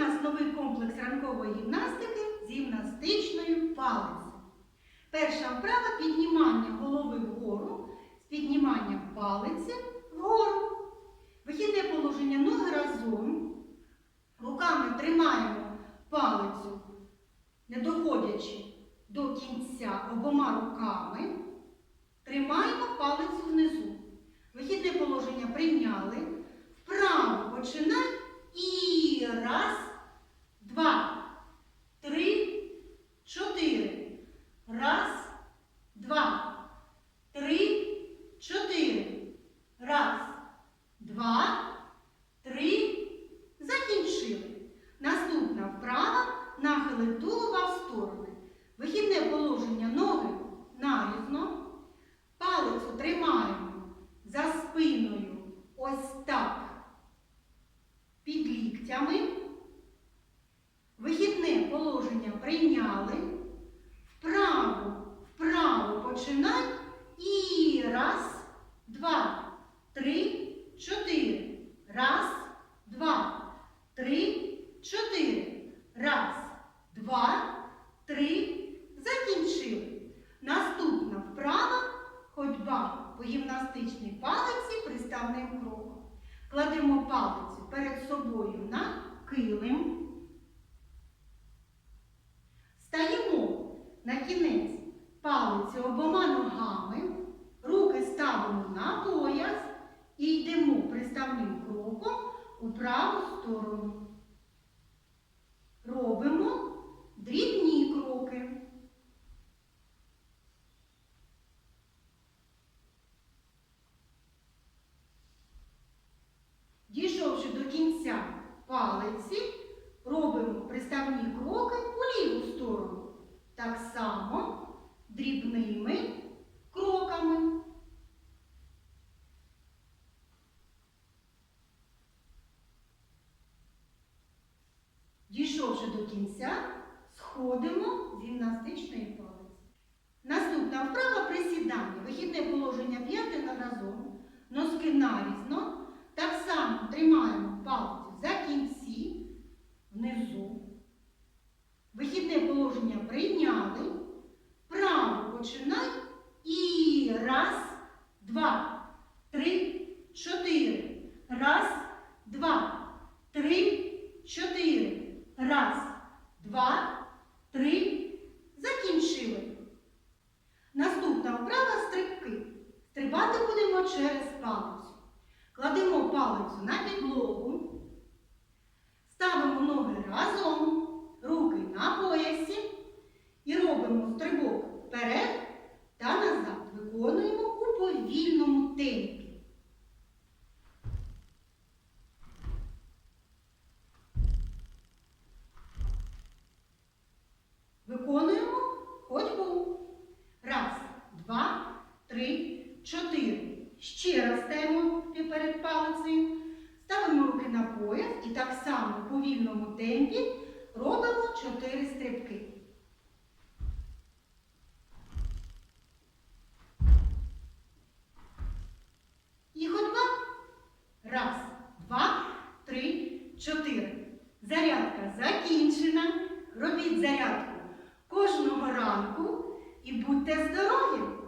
нас новий комплекс ранкової гімнастики з гімнастичною палицею. Перша вправа піднімання голови вгору з підніманням палиці вгору. Вихідне положення ноги разом. Руками тримаємо палицю, не доходячи до кінця обома руками. Тримаємо палицю внизу. Вихідне положення прийняли. Вправо починай. І раз, два, три, чотири. Раз, два, три, чотири. Раз, два, три. Закінчили. Наступна вправа нахили тулова в сторони. Вихідне положення ноги нарізно. Палицю тримаємо за спиною ось так під ліктями. Вихідне положення прийняли. Вправо, вправо починай. І раз, два, три, чотири. Раз, два, три, чотири. Раз, два, три. Закінчили. Наступна вправа ходьба по гімнастичній палиці приставним кроком. Кладемо палицю перед собою на килим. Стаємо на кінець палиці обома ногами, руки ставимо на пояс і йдемо приставним кроком у праву сторону. Робимо дрібні кроки. Дійшовши до кінця палиці, робимо кроки у ліву сторону. Так само дрібними кроками. Дійшовши до кінця, сходимо з гімнастичної палиці. Наступна вправа присідання. Вихідне положення п'яти разом, носки нарізно. Так само тримаємо палицю за кінці, внизу. Вихідне положення прийняли. Право починай. І раз, два, три, чотири. Раз, два, три, чотири. Раз, два, три. Закінчили. Наступна вправа стрибки. Стрибати будемо через палицю. Кладемо палицю на підлогу, ставимо ноги разом, руки на поясі і робимо стрибок вперед та назад. Виконуємо у повільному темпі. так само в повільному темпі робимо 4 стрибки. І ходьба. Раз, два, три, чотири. Зарядка закінчена. Робіть зарядку кожного ранку і будьте здорові!